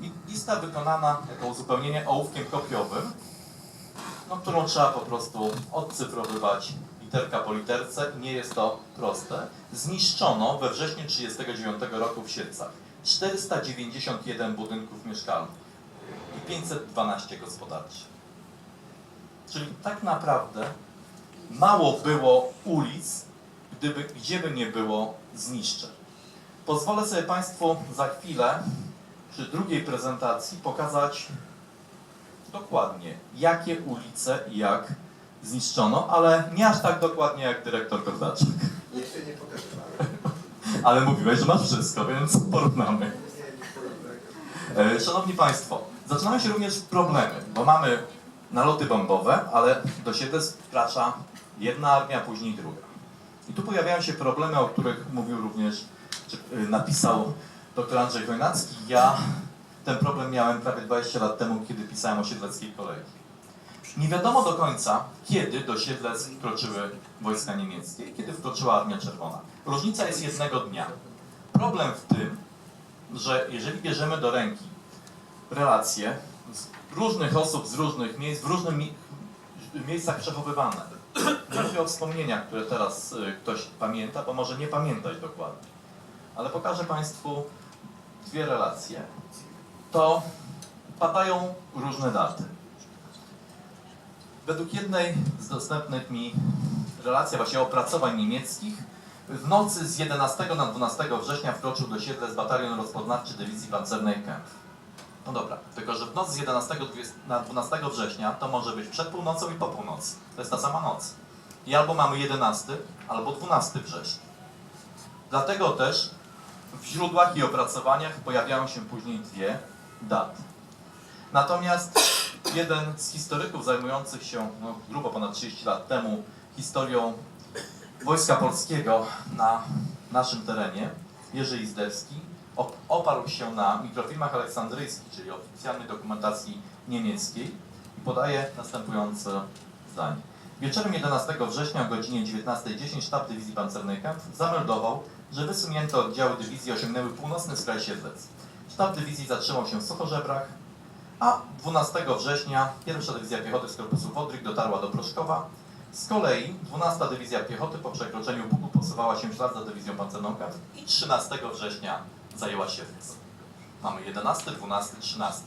i lista wykonana jako uzupełnienie ołówkiem kopiowym, no, którą trzeba po prostu odcyfrowywać literka po literce nie jest to proste. Zniszczono we wrześniu 1939 roku w Siedlcach 491 budynków mieszkalnych i 512 gospodarczych. Czyli tak naprawdę mało było ulic, gdyby, gdzie by nie było zniszczeń. Pozwolę sobie Państwu za chwilę przy drugiej prezentacji pokazać dokładnie, jakie ulice i jak zniszczono, ale nie aż tak dokładnie jak dyrektor Kordaczek. Jeszcze nie pokazywałem. Ale mówiłeś, że masz wszystko, więc porównamy. E, Szanowni Państwo, zaczynają się również problemy, bo mamy naloty bombowe, ale do siebie wkracza jedna armia, później druga. I tu pojawiają się problemy, o których mówił również, czy y, napisał dr Andrzej Wojnacki. Ja ten problem miałem prawie 20 lat temu, kiedy pisałem o Siedleckiej Kolei. Nie wiadomo do końca, kiedy do Siedlec wkroczyły wojska niemieckie i kiedy wkroczyła Armia Czerwona. Różnica jest jednego dnia. Problem w tym, że jeżeli bierzemy do ręki relacje różnych osób z różnych miejsc, w różnych mi miejscach przechowywane, nie mówię o wspomnieniach, które teraz y, ktoś pamięta, bo może nie pamiętać dokładnie, ale pokażę Państwu dwie relacje, to padają różne daty. Według jednej z dostępnych mi relacji, właśnie opracowań niemieckich, w nocy z 11 na 12 września wkroczył do Siedlec batalion rozpoznawczy dywizji pancernej Kempf. No dobra, tylko że w noc z 11 na 12 września to może być przed północą i po północy. To jest ta sama noc. I albo mamy 11, albo 12 września. Dlatego też w źródłach i opracowaniach pojawiają się później dwie daty. Natomiast jeden z historyków zajmujących się no, grubo ponad 30 lat temu historią Wojska Polskiego na naszym terenie, Jerzy Izdewski, op- oparł się na mikrofilmach aleksandryjskich, czyli oficjalnej dokumentacji niemieckiej i podaje następujące zdanie. Wieczorem 11 września o godzinie 19.10 sztab dywizji pancernej Kempf zameldował, że wysunięte oddziały dywizji osiągnęły północny skraj Siedlec. Sztab dywizji zatrzymał się w Suchożebrach, a 12 września pierwsza dywizja piechoty z korpusu Wodryk dotarła do Proszkowa. Z kolei 12 dywizja piechoty po przekroczeniu Bugu posuwała się w ślad za dywizją pancerną Kempf i 13 września zajęła Siedlec. Mamy 11, 12, 13.